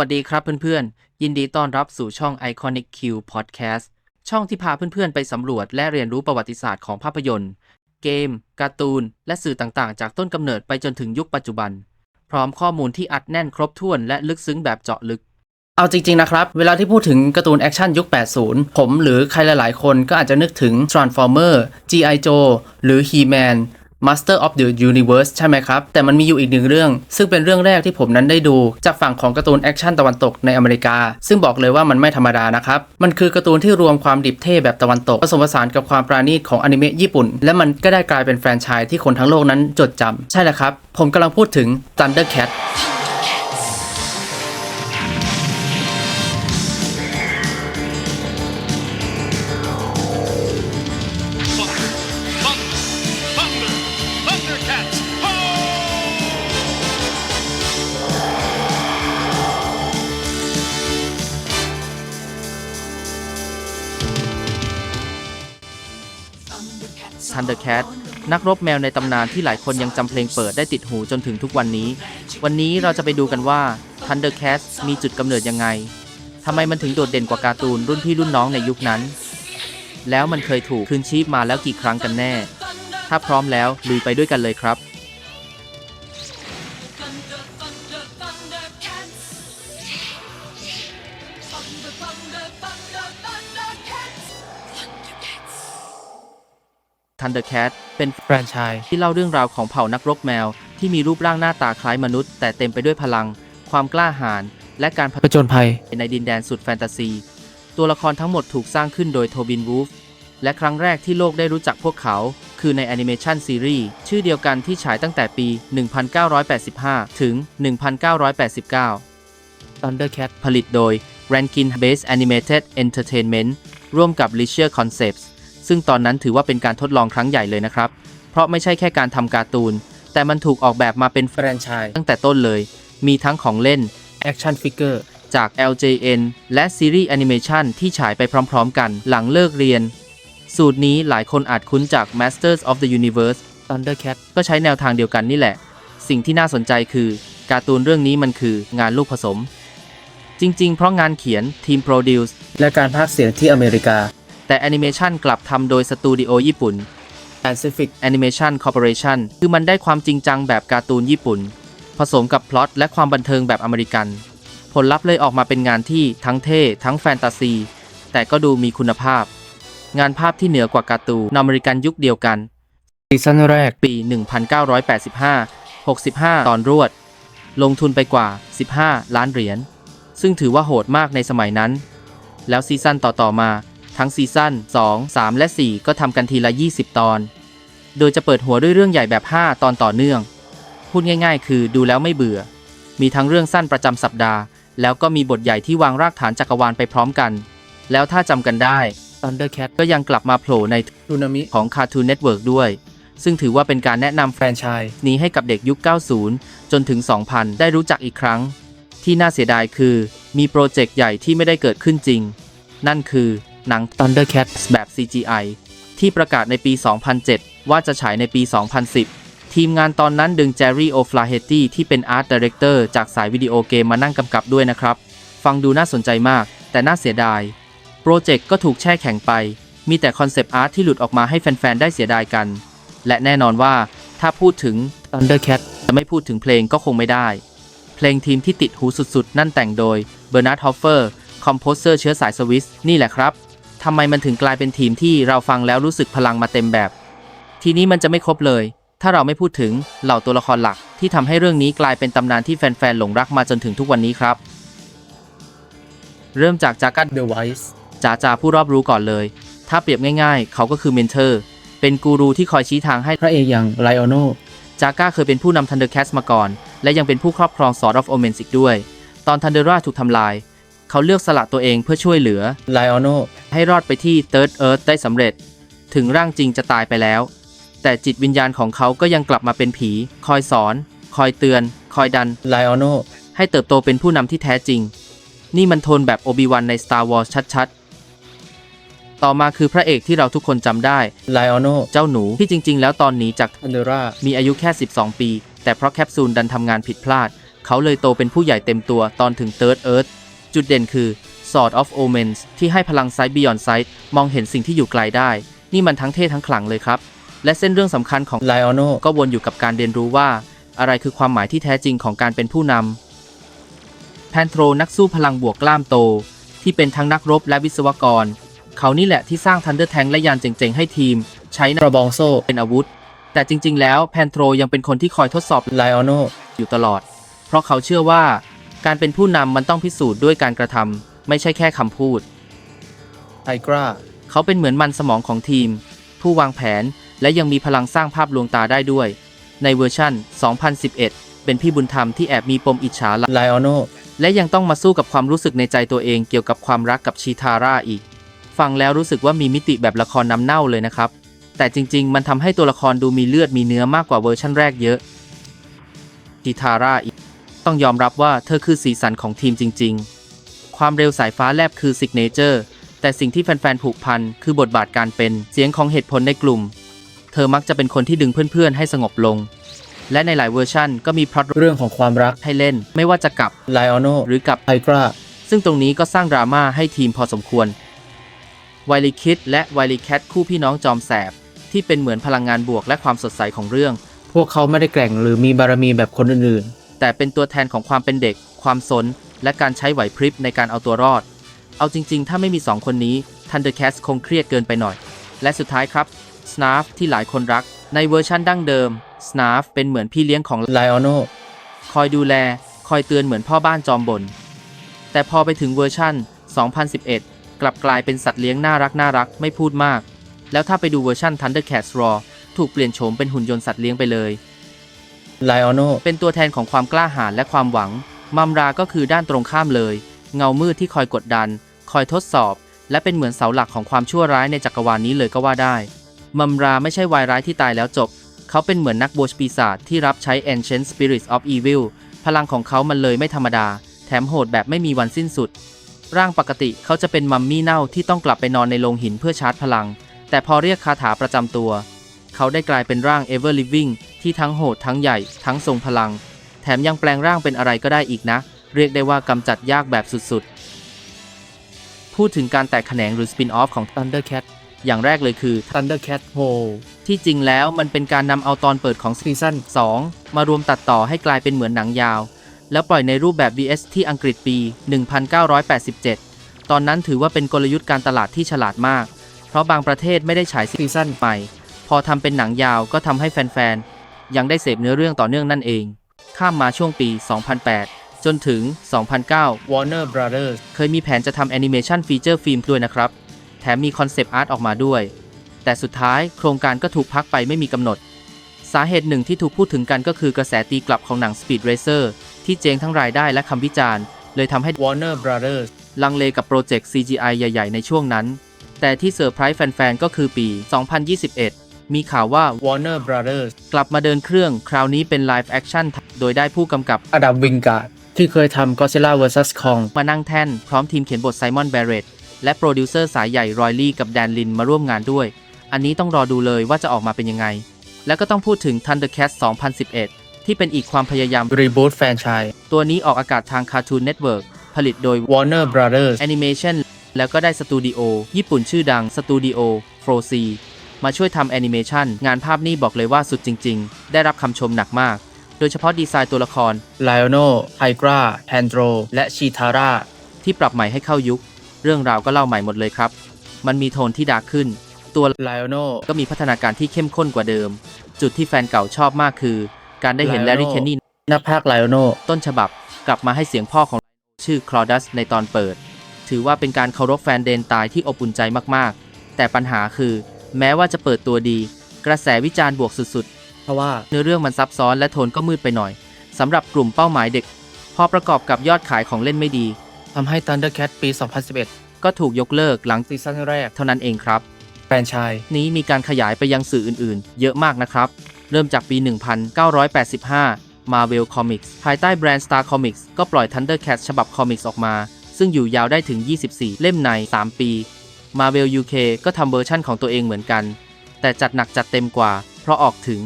สวัสดีครับเพื่อนๆ ยินดีต้อนรับสู่ช่อง Iconic Q Podcast ช่องที่พาเพื่อนๆ ไปสำรวจและเรียนรู้ประวัติศาสตร์ของภาพยนตร์ เกม การ์ตูน และสื่อต่างๆ จากต้นกำเนิดไปจนถึงยุคปัจจุบัน พร้อมข้อมูลที่อัดแน่นครบถ้วนและลึกซึ้งแบบเจาะลึก เอาจริง ๆ นะครับ เวลาที่พูดถึงการ์ตูนแอคชั่นยุค 80 ผมหรือใครหลายๆ คนก็อาจจะนึกถึง Transformer G.I. Joe หรือ He-Man Master of the Universe ใช่ไหมครับ แต่มันมีอยู่อีกหนึ่งเรื่อง ซึ่งเป็นเรื่องแรกที่ผมนั้นได้ดู จากฝั่งของการ์ตูนแอคชั่นตะวันตกในอเมริกา ซึ่งบอกเลยว่ามันไม่ธรรมดานะครับ มันคือการ์ตูนที่รวมความดิบเท่แบบตะวันตก ผสมผสานกับความปราณีตของอนิเมะญี่ปุ่น และมันก็ได้กลายเป็นแฟรนไชส์ที่คนทั้งโลกนั้นจดจำใช่แล้วครับ ผมกำลังพูดถึง Thundercat The Cat นักรบแมวในตำนานที่หลายคนยังจำเพลงเปิดได้ติดหูจนถึงทุกวันนี้ วันนี้เราจะไปดูกันว่า Thundercats มีจุดกำเนิดยังไงทำไมมันถึงโดดเด่นกว่าการ์ตูนรุ่นพี่รุ่นน้องในยุคนั้น แล้วมันเคยถูกคืนชีพมาแล้วกี่ครั้งกันแน่ ถ้าพร้อมแล้วลุยไปด้วยกันเลยครับ Thundercat เป็นแฟรนไชส์ที่เล่าเรื่องราวของเผ่านักรบแมว ที่มีรูปร่างหน้าตาคล้ายมนุษย์ แต่เต็มไปด้วยพลัง ความกล้าหาญและการผจญภัยในดินแดนสุดแฟนตาซี ตัวละครทั้งหมดถูกสร้างขึ้นโดยโทบินวูฟและครั้งแรกที่โลกได้รู้จักพวกเขา คือในแอนิเมชันซีรีส์ชื่อเดียวกันที่ฉายตั้งแต่ปี 1985 ถึง 1989 Thundercat ผลิตโดย Rankin Base Animated Entertainment ร่วมกับ Leisure Concepts ซึ่งตอนนั้นถือว่าเป็นการทดลองครั้งใหญ่เลยนะครับ เพราะไม่ใช่แค่การทำการ์ตูน แต่มันถูกออกแบบมาเป็นแฟรนไชส์ตั้งแต่ต้นเลย มีทั้งของเล่น Action Figure จาก LJN และซีรีส์แอนิเมชันที่ฉายไปพร้อมๆ กันหลังเลิกเรียน สูตรนี้หลายคนอาจคุ้นจาก Masters of the Universe Thundercat ก็ใช้แนวทางเดียวกันนี่แหละ สิ่งที่น่าสนใจคือ การ์ตูนเรื่องนี้มันคืองานลูกผสม จริงๆ เพราะงานเขียนทีมโปรดิวส์และการพากย์เสียงที่อเมริกา แต่แอนิเมชันกลับทำโดยสตูดิโอญี่ปุ่น Pacific Animation Corporation คือมันได้ความจริงจังแบบการ์ตูนญี่ปุ่น ผสมกับพล็อตและความบันเทิงแบบอเมริกัน ผลลัพธ์เลยออกมาเป็นงานที่ทั้งเท่ ทั้งแฟนตาซี แต่ก็ดูมีคุณภาพ งานภาพที่เหนือกว่าการ์ตูนอเมริกันยุคเดียวกันซีซั่นแรกปี 1985 65 ตอนรวด ลงทุนไปกว่า 15 ล้านเหรียญ ซึ่งถือว่าโหดมากในสมัยนั้น แล้วซีซั่นต่อๆมา ทั้งซีซั่น2 3 และ 4 ก็ทำกันทีละ 20 ตอน โดยจะเปิดหัวด้วยเรื่องใหญ่แบบ 5 ตอนต่อเนื่อง พูดง่ายๆ คือดูแล้วไม่เบื่อ มีทั้งเรื่องสั้นประจำสัปดาห์ แล้วก็มีบทใหญ่ที่วางรากฐานจักรวาลไปพร้อมกัน แล้วถ้าจำกันได้ Thundercat ก็ยังกลับมาโผล่ในทูนามิของ Cartoon Network ด้วย ซึ่งถือว่าเป็นการแนะนำแฟรนไชส์นี้ให้กับเด็กยุค 90 จนถึง 2000 ได้รู้จักอีกครั้ง ที่น่าเสียดายคือ มีโปรเจกต์ใหญ่ที่ไม่ได้เกิดขึ้นจริง นั่นคือ หนัง Thundercats แบบ CGI ที่ประกาศในปี 2007 ว่าจะฉายในปี 2010 ทีมงานตอนนั้นดึงแจร์รี่โอฟลาเฮตตี้ที่เป็นอาร์ตดีเรคเตอร์จากสายวิดีโอเกมมานั่งกำกับด้วยนะครับ ฟังดูน่าสนใจมาก แต่น่าเสียดาย โปรเจกต์ก็ถูกแช่แข็งไป มีแต่คอนเซปต์อาร์ตที่หลุดออกมาให้แฟน ๆ ได้เสียดายกัน และแน่นอนว่าถ้าพูดถึง Thundercat จะไม่พูดถึงเพลงก็คงไม่ได้ เพลงทีมที่ติดหูสุดๆ นั่นแต่งโดยเบอร์นาร์ดฮอฟเฟอร์คอมโพเซอร์เชื้อสายสวิสนี่แหละครับ ทำไมมันถึงกลายเป็นทีมที่เราฟังแล้วรู้สึกพลังมาเต็มแบบ ทีนี้มันจะไม่ครบเลย ถ้าเราไม่พูดถึงเหล่าตัวละครหลักที่ทำให้เรื่องนี้กลายเป็นตำนานที่แฟนๆหลงรักมาจนถึงทุกวันนี้ครับ เริ่มจากจากัดเดอะไวส์จ่าจ่าผู้รอบรู้ก่อนเลย ถ้าเปรียบง่ายๆ เขาก็คือเมนเทอร์ เป็นกูรูที่คอยชี้ทางให้พระเอกอย่างไลออโนจาก้าเคยเป็นผู้นำทันเดอร์แคสมาก่อน และยังเป็นผู้ครอบครองซอร์ดออฟโอเมนอีกด้วย ตอนทันเดอร่าถูกทำลาย เขาเลือกสละตัวเองเพื่อช่วยเหลือไลออโนให้รอดไปที่เ h ิร์ดเอิร์ธได้สำเร็จ ถึงร่างจริงจะตายไปแล้ว แต่จิตวิญญาณของเขาก็ยังกลับมาเป็นผี คอยสอน คอยเตือน คอยดันไลออโนให้เติบโตเป็นผู้นำที่แท้จริง นี่มันโทนแบบโอบิวันใน Star Wars ชัดๆ ต่อมาคือพระเอกที่เราทุกคนจำได้ไลออโนเจ้าหนูที่จริง ๆ แล้วตอนหนีจากทันเดรามีอายุแค่ 12 ปี แต่เพราะแคปซูลดันทำงานผิดพลาด เขาเลยโตเป็นผู้ใหญ่เต็มตัวตอนถึง Third Earth จุดเด่นคือ Sword of Omens ที่ให้พลัง Sight Beyond Sight มองเห็นสิ่งที่อยู่ไกลได้ นี่มันทั้งเท่ทั้งขลังเลยครับ และเส้นเรื่องสำคัญของไลออนโนก็วนอยู่กับการเรียนรู้ว่า อะไรคือความหมายที่แท้จริงของการเป็นผู้นำแพนโทรนักสู้พลังบวกกล้ามโต ที่เป็นทั้งนักรบและวิศวกร เขานี่แหละที่สร้างทันเดอร์แทงและยานเจ๋งๆ ให้ทีม ใช้กระบองโซ่เป็นอาวุธ แต่จริงๆ แล้วแพนโทรยังเป็นคนที่คอยทดสอบไลออนโนอยู่ตลอด เพราะเขาเชื่อว่า การเป็นผู้นำมันต้องพิสูจน์ด้วยการกระทำไม่ใช่แค่คำพูด ไทกราเขาเป็นเหมือนมันสมองของทีม ผู้วางแผนและยังมีพลังสร้างภาพลวงตาได้ด้วย ในเวอร์ชั่น 2011 เป็นพี่บุญธรรมที่แอบมีปมอิจฉาไลออนโนและยังต้องมาสู้กับความรู้สึกในใจตัวเองเกี่ยวกับความรักกับชีทาร่าอีก ฟังแล้วรู้สึกว่ามีมิติแบบละครน้ำเน่าเลยนะครับ แต่จริง ๆ มันทำให้ตัวละครดูมีเลือดมีเนื้อมากกว่าเวอร์ชั่นแรกเยอะชีทาร่าอีก ต้องยอมรับว่าเธอคือสีสันของทีมจริง ๆ ความเร็วสายฟ้าแลบคือซิกเนเจอร์แต่สิ่งที่แฟนๆผูกพันคือบทบาทการเป็นเสียงของเหตุผลในกลุ่ม เธอมักจะเป็นคนที่ดึงเพื่อนๆ ให้สงบลง และในหลายเวอร์ชั่นก็มีพล็อตเรื่องของความรักให้เล่น ไม่ว่าจะกับไลออนโนหรือกับไทกราซึ่งตรงนี้ก็สร้างดราม่าให้ทีมพอสมควรไวลิคิดและไวลิแคทคู่พี่น้องจอมแสบ ที่เป็นเหมือนพลังงานบวกและความสดใสของเรื่อง พวกเขาไม่ได้แกร่งหรือมีบารมีแบบคนอื่น แต่เป็นตัวแทนของความเป็นเด็ก ความสน และการใช้ไหวพริบในการเอาตัวรอด เอาจริง ๆ ถ้าไม่มี 2 คนนี้ Thundercats คงเครียดเกินไปหน่อย และสุดท้ายครับ Snarf ที่หลายคนรัก ในเวอร์ชั่นดั้งเดิม Snarf เป็นเหมือนพี่เลี้ยงของๆไลออนโนคอยดูแล คอยเตือนเหมือนพ่อบ้านจอมบน แต่พอไปถึงเวอร์ชั่น 2011 กลับกลายเป็นสัตว์เลี้ยงน่ารักน่ารักไม่พูดมาก แล้วถ้าไปดูเวอร์ชัน Thundercats Raw ถูกเปลี่ยนโฉมเป็นหุ่นยนต์สัตว์เลี้ยงไปเลย ไลออนโนเป็นตัวแทนของความกล้าหาญและความหวัง มัมราก็คือด้านตรงข้ามเลย เงามืดที่คอยกดดัน คอยทดสอบ และเป็นเหมือนเสาหลักของความชั่วร้ายในจักรวาลนี้เลยก็ว่าได้ มัมราไม่ใช่วายร้ายที่ตายแล้วจบ เขาเป็นเหมือนนักโบชปีศาจที่รับใช้ Ancient Spirits of Evil พลังของเขามันเลยไม่ธรรมดา แถมโหดแบบไม่มีวันสิ้นสุด ร่างปกติเขาจะเป็นมัมมี่เน่าที่ต้องกลับไปนอนในโรงหินเพื่อชาร์จพลัง แต่พอเรียกคาถาประจำตัว เขาได้กลายเป็นร่าง Ever Living ที่ทั้งโหดทั้งใหญ่ทั้งทรงพลัง แถมยังแปลงร่างเป็นอะไรก็ได้อีกนะ เรียกได้ว่ากำจัดยากแบบสุดๆ พูดถึงการแตกแขนงหรือสปินออฟของ Thundercat อย่างแรกเลยคือ Thundercat h o ที่จริงแล้วมันเป็นการนำเอาตอนเปิดของซีซั่น2 มารวมตัดต่อให้กลายเป็นเหมือนหนังยาว แล้วปล่อยในรูปแบบ VS ที่อังกฤษปี 1987 ตอนนั้นถือว่าเป็นกลยุทธ์การตลาดที่ฉลาดมาก เพราะบางประเทศไม่ได้ฉายซีซีซั่นใหม่ พอทำเป็นหนังยาวก็ทำให้แฟนๆ ยังได้เสพเนื้อเรื่องต่อเนื่องนั่นเอง ข้ามมาช่วงปี 2008 จนถึง 2009 Warner Brothers เคยมีแผนจะทำแอนิเมชันฟีเจอร์ฟิล์มด้วยนะครับ แถมมีคอนเซปต์อาร์ตออกมาด้วย แต่สุดท้ายโครงการก็ถูกพักไปไม่มีกำหนด สาเหตุหนึ่งที่ถูกพูดถึงกันก็คือกระแสตีกลับของหนัง Speed Racer ที่เจ๊งทั้งรายได้และคำวิจารณ์ เลยทำให้ Warner Brothers ลังเลกับโปรเจกต์ CGI ใหญ่ ๆ ในช่วงนั้น แต่ที่เซอร์ไพรส์แฟนๆ ก็คือปี 2021 มีข่าวว่า Warner Brothers กลับมาเดินเครื่อง คราวนี้เป็นไลฟ์แอคชั่นโดยได้ผู้กำกับอดัมวิงการ์ดที่เคยทำ Godzilla vs Kong มานั่งแท่น พร้อมทีมเขียนบทไซมอนแบร e ตและโปรดิวเซอร์สายใหญ่รอยลี่กับแดนลินมาร่วมงานด้วย อันนี้ต้องรอดูเลยว่าจะออกมาเป็นยังไง แล้วก็ต้องพูดถึง Thundercats 2011 ที่เป็นอีกความพยายาม Reboot Franchise ตัวนี้ออกอากาศทาง Cartoon Network ผลิตโดย Warner Brothers Animation แล้วก็ได้สตูดิโอญี่ปุ่นชื่อดังสตูดิโอ f r o z มาช่วยทำแอนิเมชันงานภาพนี่บอกเลยว่าสุดจริง ๆ ได้รับคำชมหนักมาก โดยเฉพาะดีไซน์ตัวละคร Lionel Tigra Pandro และ Chitara ที่ปรับใหม่ให้เข้ายุค เรื่องราวก็เล่าใหม่หมดเลยครับ มันมีโทนที่ดาร์กขึ้น ตัว Lionel ก็มีพัฒนาการที่เข้มข้นกว่าเดิม จุดที่แฟนเก่าชอบมากคือ การได้เห็นแล Lionel รี่เคนนี่นักพากย์ Lionel ต้นฉบับกลับมาให้เสียงพ่อของชื่อคลอดัสในตอนเปิด ถือว่าเป็นการเคารพแฟนเดนตายที่อบอุ่นใจมากๆ แต่ปัญหาคือ แม้ว่าจะเปิดตัวดี กระแสวิจารณ์บวกสุดเพราะว่าๆเนื้อเรื่องมันซับซ้อนและโทนก็มืดไปหน่อยสำหรับกลุ่มเป้าหมายเด็ก พอประกอบกับยอดขายของเล่นไม่ดีทำให้ Thundercat ปี 2011 ก็ถูกยกเลิกหลังซีซั่นแรกเท่านั้นเองครับแฟรนไชส์นี้มีการขยายไปยังสื่ออื่นๆ เยอะมากนะครับ เริ่มจากปี 1985 Marvel Comics ภายใต้แบรนด์ Star Comics ก็ปล่อย Thundercats ฉบับคอมิกส์ออกมา ซึ่งอยู่ยาวได้ถึง 24 เล่มใน 3 ปี Marvel UK ก็ทำเวอร์ชั่นของตัวเองเหมือนกัน แต่จัดหนักจัดเต็มกว่า เพราะออกถึง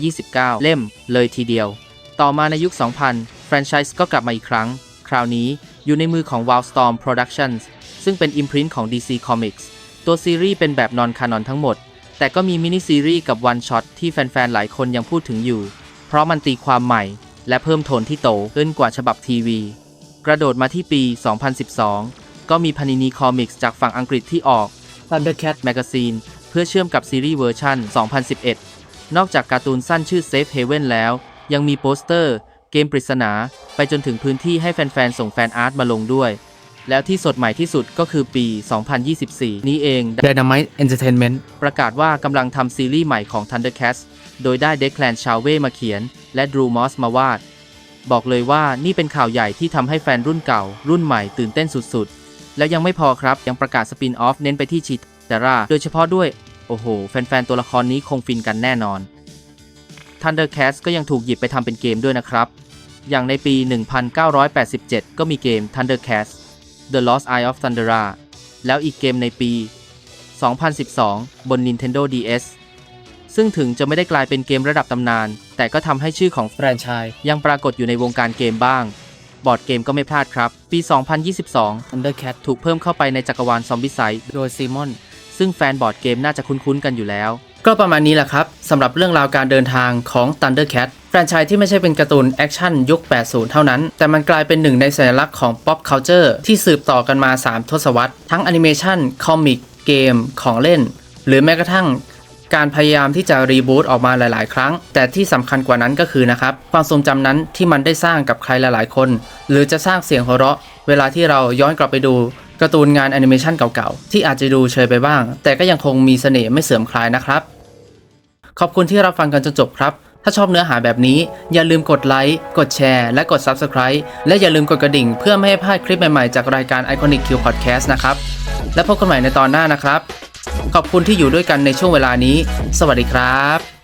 129 เล่มเลยทีเดียว ต่อมาในยุค 2000 แฟรนไชส์ก็กลับมาอีกครั้ง คราวนี้อยู่ในมือของ Wildstorm Productions ซึ่งเป็นอิมพรินต์ของ DC Comics ตัวซีรีส์เป็นแบบนอนคานอนทั้งหมด แต่ก็มีมินิซีรีส์กับวันช็อตที่แฟนๆ หลายคนยังพูดถึงอยู่ เพราะมันตีความใหม่ และเพิ่มโทนที่โตขึ้นกว่าฉบับทีวี กระโดดมาที่ปี 2012 ก็มีพานินีคอมิกส์จากฝั่งอังกฤษที่ออก Thundercat Magazine เพื่อเชื่อมกับซีรีส์เวอร์ชัน 2011 นอกจากการ์ตูนสั้นชื่อ Safe Haven แล้ว ยังมีโปสเตอร์ เกมปริศนา ไปจนถึงพื้นที่ให้แฟนๆ ส่งแฟนอาร์ตมาลงด้วย แล้วที่สดใหม่ที่สุดก็คือปี 2024 นี้เอง Dynamite Entertainment ประกาศว่ากำลังทำซีรีส์ใหม่ของ Thundercats โดยได้เดคแ a นชาเว่มาเขียน และดรูมอสมาวาด บอกเลยว่านี่เป็นข่าวใหญ่ที่ทำให้แฟนรุ่นเก่า รุ่นใหม่ตื่นเต้นสุดๆ แล้วยังไม่พอครับ ยังประกาศสปินออฟเน้นไปที่ชิตาร่าโดยเฉพาะด้วย โอ้โห แฟนๆ ตัวละครนี้คงฟินกันแน่นอน Thundercats ก็ยังถูกหยิบไปทำเป็นเกมด้วยนะครับ อย่างในปี 1987 ก็มีเกม Thundercats The Lost Eye of Thundera แล้วอีกเกมในปี 2012 บน Nintendo DS ซึ่งถึงจะไม่ได้กลายเป็นเกมระดับตำนาน แต่ก็ทำให้ชื่อของแฟรนไชส์ยังปรากฏอยู่ในวงการเกมบ้าง บอร์ดเกมก็ไม่พลาดครับ ปี 2022 Undercat ถูกเพิ่มเข้าไปในจักรวาลซอมบี้ไซด์โดยซีมอนซึ่งแฟนบอร์ดเกมน่าจะคุ้นๆกันอยู่แล้ว ก็ประมาณนี้แหละครับสำหรับเรื่องราวการเดินทางของ Thundercat แฟรนไชส์ที่ไม่ใช่เป็นการ์ตูนแอคชั่นยุค 80 เท่านั้น แต่มันกลายเป็นหนึ่งในสัญลักษณ์ของ pop culture ที่สืบต่อกันมา 3 ทศวรรษ ทั้งแอนิเมชันคอมิก เกม ของเล่น หรือแม้กระทั่ง การพยายามที่จะรีบูตออกมาหลาย ๆ ครั้ง แต่ที่สำคัญกว่านั้นก็คือนะครับความทรงจำนั้นที่มันได้สร้างกับใครหลาย ๆ คน หรือจะสร้างเสียงหัวเราะ เวลาที่เราย้อนกลับไปดูการ์ตูนงานแอนิเมชันเก่า ๆ ที่อาจจะดูเชยไปบ้าง แต่ก็ยังคงมีเสน่ห์ไม่เสื่อมคลายนะครับ ขอบคุณที่รับฟังกันจนจบครับ ถ้าชอบเนื้อหาแบบนี้ อย่าลืมกดไลค์ กดแชร์ และกด Subscribe และอย่าลืมกดกระดิ่ง เพื่อไม่ให้พลาดคลิปใหม่ ๆ จากรายการ Iconic Q Podcast นะครับ และพบกันใหม่ในตอนหน้านะครับ ขอบคุณที่อยู่ด้วยกันในช่วงเวลานี้ สวัสดีครับ